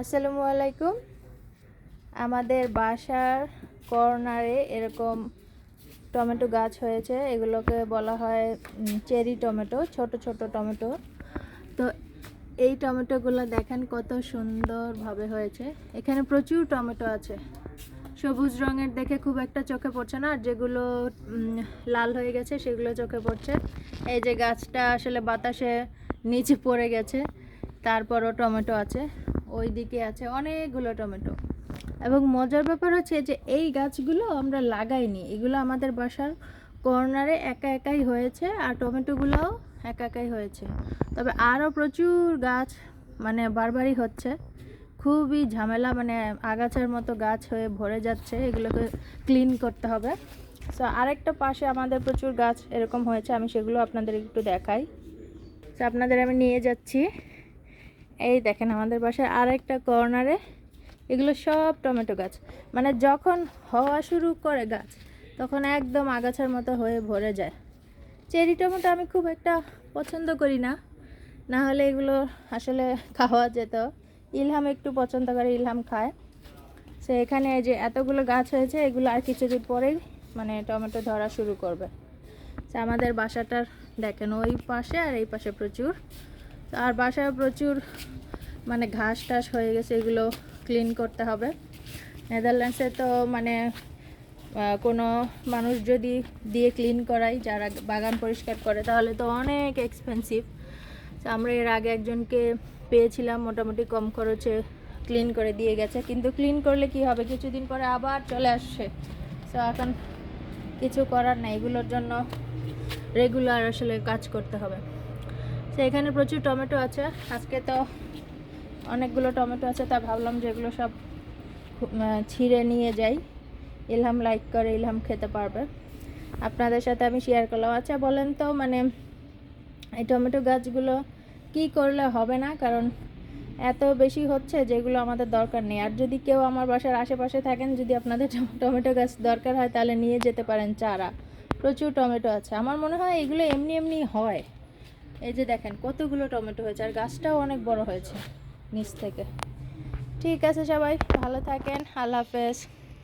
আসসালামু আলাইকুম। আমাদের বাসার কর্নারে এরকম টমেটো গাছ হয়েছে, এগুলোকে বলা হয় চেরি টমেটো, ছোট ছোট টমেটো। তো এই টমেটোগুলো দেখেন কত সুন্দরভাবে হয়েছে। এখানে প্রচুর টমেটো আছে। সবুজ রঙের দেখে খুব একটা চোখে পড়ছে না, আর যেগুলো লাল হয়ে গেছে সেগুলো চোখে পড়ছে। এই যে গাছটা আসলে বাতাসে নিচে পড়ে গেছে, তারপরও টমেটো আছে। ওই দিকে আছে অনেকগুলো টমেটো। এবং মজার ব্যাপার হচ্ছে যে এই গাছগুলো আমরা লাগাইনি, এগুলো আমাদের বাসার কর্নারে একা একাই হয়েছে আর টমেটোগুলোও একা একাই হয়েছে। তবে আরও প্রচুর গাছ মানে বারবারই হচ্ছে, খুবই ঝামেলা মানে আগাছার মতো গাছ হয়ে ভরে যাচ্ছে, এগুলোকে ক্লিন করতে হবে। সো আরেকটা পাশে আমাদের প্রচুর গাছ এরকম হয়েছে, আমি সেগুলো আপনাদের একটু দেখাই। তো আপনাদের আমি নিয়ে যাচ্ছি। এই দেখেন আমাদের বাসায় আরেকটা কর্নারে এগুলো সব টমেটো গাছ। মানে যখন হওয়া শুরু করে গাছ, তখন একদম আগাছার মতো হয়ে ভরে যায়। চেরি টমেটো আমি খুব একটা পছন্দ করি না। না হলে এগুলো আসলে খাওয়া যেত। ইলহাম একটু পছন্দ করে, ইলহাম খায়। সে এখানে যে এতগুলো গাছ হয়েছে, এগুলো আর কিছুদিন পরেই মানে টমেটো ধরা শুরু করবে। আমাদের বাসাটার দেখেন ওই পাশে আর এই পাশে প্রচুর। আর বাসায় প্রচুর মানে ঘাস টাস হয়ে গেছে, এগুলো ক্লিন করতে হবে। নেদারল্যান্ডসে তো মানে কোনো মানুষ যদি দিয়ে ক্লিন করাই যারা বাগান পরিষ্কার করে, তাহলে তো অনেক এক্সপেন্সিভ আমরা এর আগে একজনকে পেয়েছিলাম, মোটামুটি কম খরচে ক্লিন করে দিয়ে গেছে। কিন্তু ক্লিন করলে কি হবে? কিছুদিন পরে আবার চলে আসছে। তো এখন কিছু করার নেই, এগুলোর জন্য রেগুলার আসলে কাজ করতে হবে। তো এখানে প্রচুর টমেটো আছে। আজকে তো অনেকগুলো টমেটো আছে, তা ভাবলাম যে এগুলো সব ছিঁড়ে নিয়ে যাই। ইলহাম লাইক করে ইলহাম খেতে পারবে। আপনাদের সাথে আমি শেয়ার করলাম। আচ্ছা বলেন তো মানে এই টমেটো গাছগুলো কি করলে হবে না? কারণ এত বেশি হচ্ছে যেগুলো আমাদের দরকার নেই। আর যদি কেউ আমার বাসার আশেপাশে থাকেন, যদি আপনাদের টমেটো গাছ দরকার হয়, তাহলে নিয়ে যেতে পারেন চারা। প্রচুর টমেটো আছে। আমার মনে হয় এগুলো এমনি এমনি হয়। এই যে দেখেন কতগুলো টমেটো হয়েছে, আর গাছটাও অনেক বড় হয়েছে নিচ থেকে। ঠিক আছে সবাই, ভালো থাকেন, আল্লাহ হাফেজ।